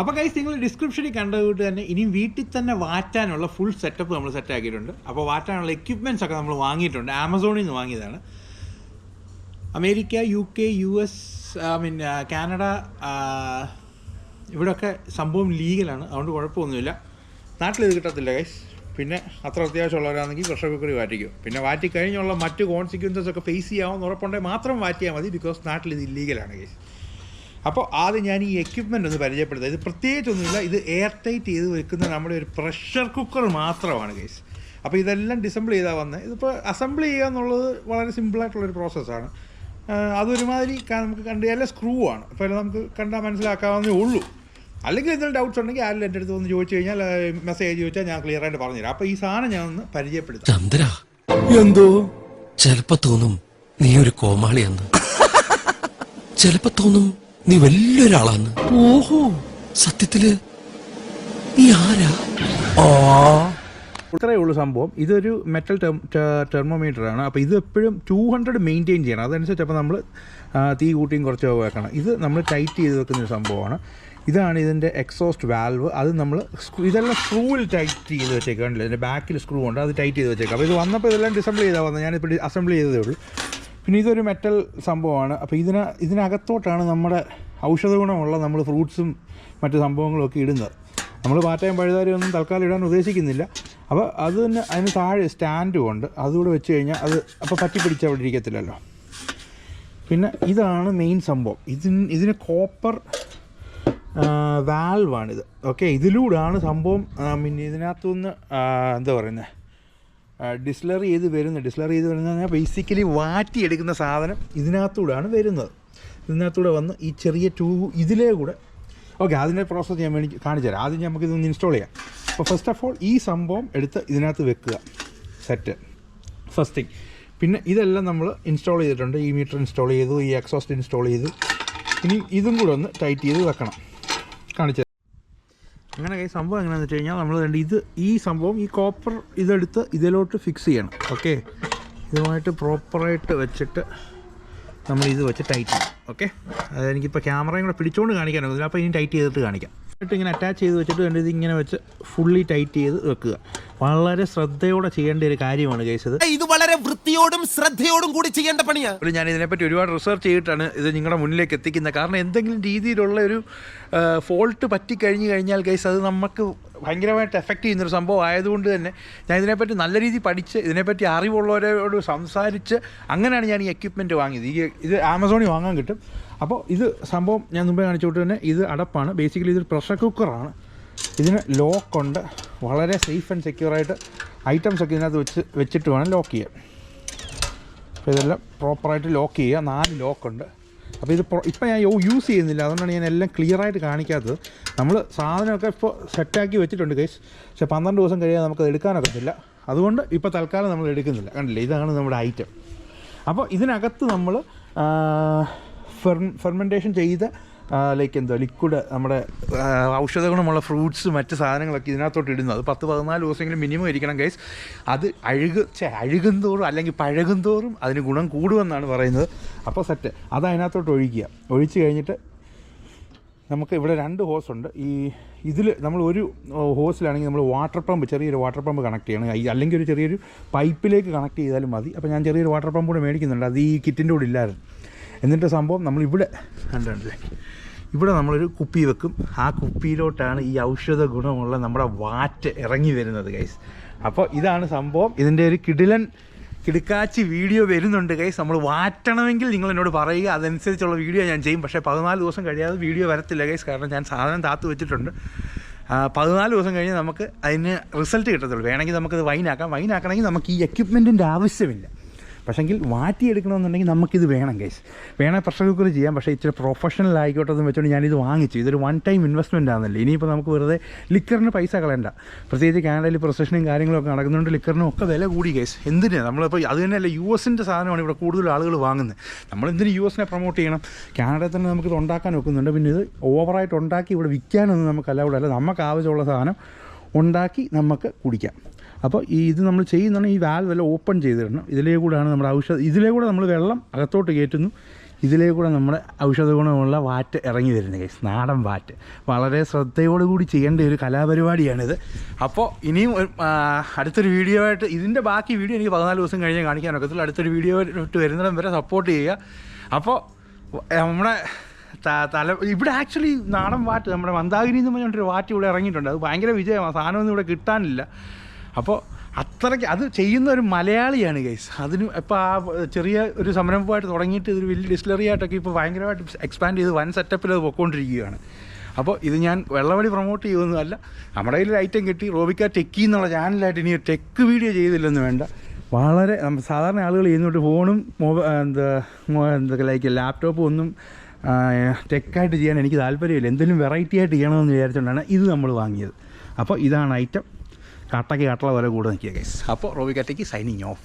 അപ്പോൾ കൈസ് നിങ്ങൾ ഡിസ്ക്രിപ്ഷനിൽ കണ്ടതുകൊണ്ട് തന്നെ ഇനിയും വീട്ടിൽ തന്നെ വാറ്റാനുള്ള ഫുൾ സെറ്റപ്പ് നമ്മൾ സെറ്റ് ആക്കിയിട്ടുണ്ട്. അപ്പോൾ വാറ്റാനുള്ള എക്യുപ്മെന്റ്സ് ഒക്കെ നമ്മൾ വാങ്ങിയിട്ടുണ്ട്. ആമസോണിൽ നിന്ന് വാങ്ങിയതാണ്. America U K U S I mean Canada ഇവിടെയൊക്കെ സംഭവം ലീഗലാണ് അതുകൊണ്ട് കുഴപ്പമൊന്നുമില്ല. നാട്ടിൽ ഇത് കിട്ടത്തില്ല കൈസ് പിന്നെ അത്ര അത്യാവശ്യമുള്ളവരാണെങ്കിൽ പ്രഷർ കുക്കറി വാറ്റിക്കും. പിന്നെ വാറ്റി കഴിഞ്ഞുള്ള മറ്റ് കോൺസിക്വൻസസ് ഒക്കെ ഫേസ് ചെയ്യാമെന്ന് ഉറപ്പുണ്ടെങ്കിൽ മാത്രം വാറ്റിയാൽ മതി ബിക്കോസ് നാട്ടിൽ ഇത് ഇല്ലീഗലാണ് ഗൈസ് അപ്പോൾ ആദ്യം ഞാൻ ഈ എക്യുപ്മെന്റ് ഒന്ന് പരിചയപ്പെടുത്തുക ഇത് പ്രത്യേകിച്ചൊന്നുമില്ല. ഇത് എയർ ടൈറ്റ് ചെയ്ത് വെക്കുന്ന നമ്മുടെ ഒരു പ്രഷർ കുക്കർ മാത്രമാണ് കേസ് അപ്പോൾ ഇതെല്ലാം ഡിസംബിൾ ചെയ്താൽ വന്നത് ഇതിപ്പോൾ അസംബിൾ ചെയ്യുക എന്നുള്ളത് വളരെ സിമ്പിളായിട്ടുള്ളൊരു പ്രോസസ്സാണ് അതൊരുമാതിരി നമുക്ക് കണ്ട് എല്ലാം സ്ക്രൂ ആണ്. അപ്പോൾ നമുക്ക് കണ്ടാൽ മനസ്സിലാക്കാവുന്നേ ഉള്ളൂ. അല്ലെങ്കിൽ എന്തെങ്കിലും ഡൗട്ട്സ് ഉണ്ടെങ്കിൽ ആരും എന്റെ അടുത്ത് ഒന്ന് ചോദിച്ചു കഴിഞ്ഞാൽ മെസ്സേജ് ചോദിച്ചാൽ ഞാൻ ക്ലിയർ ആയിട്ട് പറഞ്ഞുതരാം. അപ്പോൾ ഈ സാധനം ഞാൻ ഒന്ന് പരിചയപ്പെടുത്താം. ചന്ദ്ര. എന്തോ? ചിലപ്പോ തോന്നും നീ ഒരു കോമാളിയെന്ന് ചിലപ്പോ തോന്നും നീ വലിയൊരാളാന്ന്. ഓഹോ. സത്യത്തിൽ നീ ആരാ? ഓ ഇത്രയേ ഉള്ളൂ സംഭവം. ഇതൊരു മെറ്റൽ ടെർമോമീറ്റർ ആണ് അപ്പോൾ ഇത് എപ്പോഴും ടു ഹൺഡ്രഡ് മെയിന്റെയിൻ ചെയ്യണം. അതനുസരിച്ച് അപ്പോൾ നമ്മൾ തീ കൂട്ടിയും കുറച്ച് വെക്കണം. ഇത് നമ്മൾ ടൈറ്റ് ചെയ്ത് വെക്കുന്ന ഒരു സംഭവമാണ്. ഇതാണ് ഇതിന്റെ എക്സോസ്റ്റ് വാൽവ് അത് നമ്മൾ ഇതെല്ലാം സ്ക്രൂവിൽ ടൈറ്റ് ചെയ്ത് വെച്ചേക്കാണല്ലോ ഇതിന്റെ ബാക്കിൽ സ്ക്രൂ ഉണ്ട്. അത് ടൈറ്റ് ചെയ്ത് വെച്ചേക്കാം. അപ്പോൾ ഇത് വന്നപ്പോൾ ഇതെല്ലാം ഡിസംബിൾ ചെയ്താൽ വന്നത് ഞാനിപ്പോൾ അസംബിൾ ചെയ്തതേ ഉള്ളൂ. പിന്നെ ഇതൊരു മെറ്റൽ സംഭവമാണ്. അപ്പോൾ ഇതിന ഇതിനകത്തോട്ടാണ് നമ്മുടെ ഔഷധ ഗുണമുള്ള നമ്മൾ ഫ്രൂട്ട്സും മറ്റു സംഭവങ്ങളും ഒക്കെ ഇടുന്നത്. നമ്മൾ പാറ്റയും പഴുതാരി ഒന്നും തൽക്കാലം ഇടാൻ ഉദ്ദേശിക്കുന്നില്ല. അപ്പോൾ അത് തന്നെ അതിന് താഴെ സ്റ്റാൻഡും ഉണ്ട്. അതുകൂടെ വെച്ച് കഴിഞ്ഞാൽ അത് അപ്പോൾ പറ്റി പിടിച്ച് അവിടെ ഇരിക്കത്തില്ലല്ലോ. പിന്നെ ഇതാണ് മെയിൻ സംഭവം. ഇതിന് ഇതിന് കോപ്പർ വാൽവാണിത് ഓക്കെ ഇതിലൂടെയാണ് സംഭവം പിന്നെ ഇതിനകത്തുനിന്ന് എന്താ പറയുന്നത് ഡിസ്ലറി ചെയ്ത് വരുന്നത്? ഡിസ്ലറി ചെയ്ത് വരുന്നത് പറഞ്ഞാൽ ബേസിക്കലി വാറ്റിയെടുക്കുന്ന സാധനം ഇതിനകത്തൂടെയാണ് വരുന്നത്. ഇതിനകത്തൂടെ വന്ന് ഈ ചെറിയ ട്യൂബ് ഇതിലേ കൂടെ. ഓക്കെ അതിന്റെ പ്രോസസ്സ് ഞാൻ വേണ്ടി കാണിച്ചു തരാം. ആദ്യം നമുക്ക് ഇതൊന്ന് ഇൻസ്റ്റാൾ ചെയ്യാം. അപ്പോൾ ഫസ്റ്റ് ഓഫ് ഓൾ ഈ സംഭവം എടുത്ത് ഇതിനകത്ത് വെക്കുക. സെറ്റ് ഫസ്റ്റ് തിങ് പിന്നെ ഇതെല്ലാം നമ്മൾ ഇൻസ്റ്റാൾ ചെയ്തിട്ടുണ്ട്. ഈ മീറ്റർ ഇൻസ്റ്റാൾ ചെയ്തു. ഈ എക്സോസ്റ്റ് ഇൻസ്റ്റാൾ ചെയ്തു. ഇനി ഇതും കൂടെ ഒന്ന് ടൈറ്റ് ചെയ്ത് വെക്കണം. കാണിച്ചു അങ്ങനെ ഈ സംഭവം എങ്ങനെയാണെന്ന് വെച്ച് കഴിഞ്ഞാൽ നമ്മൾ രണ്ട് ഇത് ഈ സംഭവം ഈ കോപ്പർ ഇതെടുത്ത് ഇതിലോട്ട് ഫിക്സ് ചെയ്യണം. ഓക്കെ ഇതുമായിട്ട് പ്രോപ്പറായിട്ട് വെച്ചിട്ട് നമ്മൾ ഇത് വെച്ച് ടൈറ്റ് ചെയ്യും ഓക്കെ അതായത് എനിക്കിപ്പോൾ ക്യാമറയും കൂടെ പിടിച്ചുകൊണ്ട് കാണിക്കാനൊന്നുമില്ല അപ്പോൾ ഇനി ടൈറ്റ് ചെയ്തിട്ട് കാണിക്കാം. എന്നിട്ട് ഇങ്ങനെ അറ്റാച്ച് ചെയ്ത് വെച്ചിട്ട് വേണ്ട ഇത് ഇങ്ങനെ വെച്ച് ഫുള്ളി ടൈറ്റ് ചെയ്ത് വെക്കുക. വളരെ ശ്രദ്ധയോടെ ചെയ്യേണ്ട ഒരു കാര്യമാണ് കേസത് ഇത് വളരെ വൃത്തിയോടും ശ്രദ്ധയോടും കൂടി ചെയ്യേണ്ട പണിയാണ് ഞാൻ ഇതിനെപ്പറ്റി ഒരുപാട് റിസർച്ച് ചെയ്തിട്ടാണ് ഇത് നിങ്ങളുടെ മുന്നിലേക്ക് എത്തിക്കുന്നത്. കാരണം എന്തെങ്കിലും രീതിയിലുള്ള ഒരു ഫോൾട്ട് പറ്റിക്കഴിഞ്ഞു കഴിഞ്ഞാൽ കേസ് അത് നമുക്ക് ഭയങ്കരമായിട്ട് എഫക്റ്റ് ചെയ്യുന്നൊരു സംഭവം ആയതുകൊണ്ട് തന്നെ ഞാൻ ഇതിനെപ്പറ്റി നല്ല രീതിയിൽ പഠിച്ച് ഇതിനെപ്പറ്റി അറിവുള്ളവരോട് സംസാരിച്ച് അങ്ങനെയാണ് ഞാൻ ഈ എക്യുപ്മെന്റ് വാങ്ങിയത്. ഈ ഇത് ആമസോണിൽ വാങ്ങാൻ കിട്ടും. അപ്പോൾ ഇത് സംഭവം ഞാൻ മുമ്പേ കാണിച്ചുകൊണ്ട് തന്നെ ഇത് അടപ്പാണ്. ബേസിക്കലി ഇതൊരു പ്രഷർ കുക്കറാണ് ഇതിന് ലോക്കുണ്ട് വളരെ സേഫ് ആൻഡ് സെക്യൂറായിട്ട് ഐറ്റംസ് ഒക്കെ ഇതിനകത്ത് വെച്ച് വെച്ചിട്ട് വേണം ലോക്ക് ചെയ്യാൻ. അപ്പോൾ ഇതെല്ലാം പ്രോപ്പറായിട്ട് ലോക്ക് ചെയ്യുക. നാല് ലോക്കുണ്ട് അപ്പോൾ ഇത് ഇപ്പം ഞാൻ യൂസ് ചെയ്യുന്നില്ല. അതുകൊണ്ടാണ് ഞാൻ എല്ലാം ക്ലിയറായിട്ട് കാണിക്കാത്തത്. നമ്മൾ സാധനമൊക്കെ ഇപ്പോൾ സെറ്റാക്കി വെച്ചിട്ടുണ്ട് കേസ് പക്ഷേ പന്ത്രണ്ട് ദിവസം കഴിയാതെ നമുക്കത് എടുക്കാനൊക്കത്തില്ല. അതുകൊണ്ട് ഇപ്പോൾ തൽക്കാലം നമ്മൾ എടുക്കുന്നില്ല. കണ്ടില്ലേ? ഇതാണ് നമ്മുടെ ഐറ്റം അപ്പോൾ ഇതിനകത്ത് നമ്മൾ ഫെർ ഫെർമെന്റേഷൻ ചെയ്ത ലൈക്ക് എന്തോ ലിക്വിഡ് നമ്മുടെ ഔഷധ ഗുണമുള്ള ഫ്രൂട്ട്സ് മറ്റ് സാധനങ്ങളൊക്കെ ഇതിനകത്തോട്ട് ഇടുന്നു. അത് പത്ത് പതിനാല് ദിവസമെങ്കിലും മിനിമം ഇരിക്കണം ഗൈസ് അത് അഴുക ചേ അഴുകും തോറും അല്ലെങ്കിൽ പഴകും തോറും അതിന് ഗുണം കൂടുമെന്നാണ് പറയുന്നത്. അപ്പോൾ സെറ്റ് അത് അതിനകത്തോട്ട് ഒഴിക്കുക. ഒഴിച്ച് കഴിഞ്ഞിട്ട് നമുക്ക് ഇവിടെ രണ്ട് ഹോസ് ഉണ്ട്. ഈ ഇതിൽ നമ്മൾ ഒരു ഹോസിലാണെങ്കിൽ നമ്മൾ വാട്ടർ പമ്പ് ചെറിയൊരു വാട്ടർ പമ്പ് കണക്ട് ചെയ്യണം. അല്ലെങ്കിൽ ഒരു ചെറിയൊരു പൈപ്പിലേക്ക് കണക്ട് ചെയ്താലും മതി. അപ്പോൾ ഞാൻ ചെറിയൊരു വാട്ടർ പമ്പ് കൂടെ മേടിക്കുന്നുണ്ട്. അത് ഈ കിറ്റിന്റെ കൂടെ ഇല്ലായിരുന്നു. എന്നിട്ട് സംഭവം നമ്മൾ ഇവിടെ കണ്ടല്ലേ ഇവിടെ നമ്മളൊരു കുപ്പി വെക്കും. ആ കുപ്പിയിലോട്ടാണ് ഈ ഔഷധ ഗുണമുള്ള നമ്മുടെ വാറ്റ് ഇറങ്ങി വരുന്നത് ഗൈസ് അപ്പോൾ ഇതാണ് സംഭവം. ഇതിന്റെ ഒരു കിടിലൻ കിടുക്കാച്ചി വീഡിയോ വരുന്നുണ്ട് ഗൈസ് നമ്മൾ വാറ്റണമെങ്കിൽ നിങ്ങൾ എന്നോട് പറയുക. അതനുസരിച്ചുള്ള വീഡിയോ ഞാൻ ചെയ്യും. പക്ഷേ പതിനാല് ദിവസം കഴിയാതെ വീഡിയോ വരത്തില്ല ഗൈസ് കാരണം ഞാൻ സാധനം താത്ത് വെച്ചിട്ടുണ്ട്. പതിനാല് ദിവസം കഴിഞ്ഞാൽ നമുക്ക് അതിന് റിസൾട്ട് കിട്ടത്തുള്ളൂ. വേണമെങ്കിൽ നമുക്കത് വൈനാക്കാം വൈനാക്കണമെങ്കിൽ നമുക്ക് ഈ എക്യുപ്മെന്റിന്റെ ആവശ്യമില്ല. പക്ഷെങ്കിൽ വാറ്റിയെടുക്കണമെന്നുണ്ടെങ്കിൽ നമുക്കിത് വേണം കേസ് വേണേൽ പ്രഷർ കുക്കർ ചെയ്യാം പക്ഷേ ഇച്ചിരി പ്രൊഫഷണൽ ആയിക്കോട്ടെ എന്ന് വെച്ചുകൊണ്ട് ഞാനിത് വാങ്ങിച്ചു. ഇതൊരു വൺ ടൈം ഇൻവെസ്റ്റ്മെന്റ് ആണല്ലോ. ഇനിയിപ്പോൾ നമുക്ക് വെറുതെ ലിക്കറിന് പൈസ കളയണ്ട. പ്രത്യേകിച്ച് കാനഡയിൽ പ്രൊസഷനും കാര്യങ്ങളൊക്കെ നടക്കുന്നുണ്ട്. ലിക്കറിനും ഒക്കെ വില കൂടി കേസ് എന്തിനാണ് നമ്മളിപ്പോൾ അത് തന്നെയല്ല യു എസിന്റെ സാധനമാണ് ഇവിടെ കൂടുതൽ ആളുകൾ വാങ്ങുന്നത്. നമ്മൾ എന്തിന് യു എസിനെ പ്രൊമോട്ട് ചെയ്യണം? കാനഡയിൽ തന്നെ നമുക്കിത് ഉണ്ടാക്കാൻ വെക്കുന്നുണ്ട് പിന്നെ ഇത് ഓവറായിട്ട് ഉണ്ടാക്കി ഇവിടെ വിൽക്കാനൊന്നും നമുക്ക് അല്ല. നമുക്ക് ആവശ്യമുള്ള സാധനം ഉണ്ടാക്കി നമുക്ക് കുടിക്കാം. അപ്പോൾ ഈ ഇത് നമ്മൾ ചെയ്യുന്നതാണ് ഈ വാൽവ് എല്ലാം ഓപ്പൺ ചെയ്തിടണം. ഇതിലേ കൂടെയാണ് നമ്മുടെ ഔഷധ ഇതിലേ കൂടെ നമ്മൾ വെള്ളം അകത്തോട്ട് കയറ്റുന്നു. ഇതിലേ കൂടെ നമ്മുടെ ഔഷധ ഗുണമുള്ള വാറ്റ് ഇറങ്ങി വരുന്നത് കേസ് നാടൻ വാറ്റ്. വളരെ ശ്രദ്ധയോടുകൂടി ചെയ്യേണ്ട ഒരു കലാപരിപാടിയാണിത്. അപ്പോൾ ഇനിയും അടുത്തൊരു വീഡിയോ ആയിട്ട് ഇതിന്റെ ബാക്കി വീഡിയോ എനിക്ക് പതിനാല് ദിവസം കഴിഞ്ഞ് കാണിക്കാൻ ഒക്കത്തുള്ളൂ. അടുത്തൊരു വീഡിയോ ഇട്ട് വരുന്നിടം വരെ സപ്പോർട്ട് ചെയ്യുക. അപ്പോൾ നമ്മുടെ തല ഇവിടെ ആക്ച്വലി നാടൻ വാറ്റ് നമ്മുടെ മന്ദാഗിരി എന്ന് പറഞ്ഞിട്ടൊരു വാറ്റ് ഇവിടെ ഇറങ്ങിയിട്ടുണ്ട്. അത് ഭയങ്കര വിജയമാണ്. സാധനമൊന്നും ഇവിടെ കിട്ടാനില്ല. അപ്പോൾ അത്രയ്ക്ക് അത് ചെയ്യുന്ന ഒരു മലയാളിയാണ് ഗൈസ്. അതിന് ഇപ്പോൾ ആ ചെറിയ ഒരു സംരംഭമായിട്ട് തുടങ്ങിയിട്ട് ഇതൊരു വലിയ ഡിസ്റ്റിലറി ആയിട്ടൊക്കെ ഇപ്പോൾ ഭയങ്കരമായിട്ട് എക്സ്പാൻഡ് ചെയ്ത് വൻ സെറ്റപ്പിൽ അത് പൊയ്ക്കൊണ്ടിരിക്കുകയാണ് അപ്പോൾ ഇത് ഞാൻ വെള്ളവടി പ്രൊമോട്ട് ചെയ്യുന്നതല്ല നമ്മുടെ കയ്യിൽ ഐറ്റം കിട്ടി റോബിക്ക ടെക്കി എന്നുള്ള ചാനലായിട്ട് ഇനി ടെക്ക് വീഡിയോ ചെയ്തില്ലെന്ന് വേണ്ട. വളരെ സാധാരണ ആളുകൾ ചെയ്യുന്നോട്ട് ഫോണും മൊബൈൽ എന്താ ലൈക്ക് ലാപ്ടോപ്പും ഒന്നും ടെക്കായിട്ട് ചെയ്യാൻ എനിക്ക് താല്പര്യമില്ല. എന്തെങ്കിലും വെറൈറ്റി ആയിട്ട് ചെയ്യണമെന്ന് വിചാരിച്ചുകൊണ്ടാണ് ഇത് നമ്മൾ വാങ്ങിയത്. അപ്പോൾ ഇതാണ് ഐറ്റം കട്ടയ്ക്ക് കാട്ടുള്ള പോലെ കൂടെ നിൽക്കുക ഗൈസ് അപ്പോൾ റോബിക്കറ്റയ്ക്ക് സൈനിങ് ഓഫ്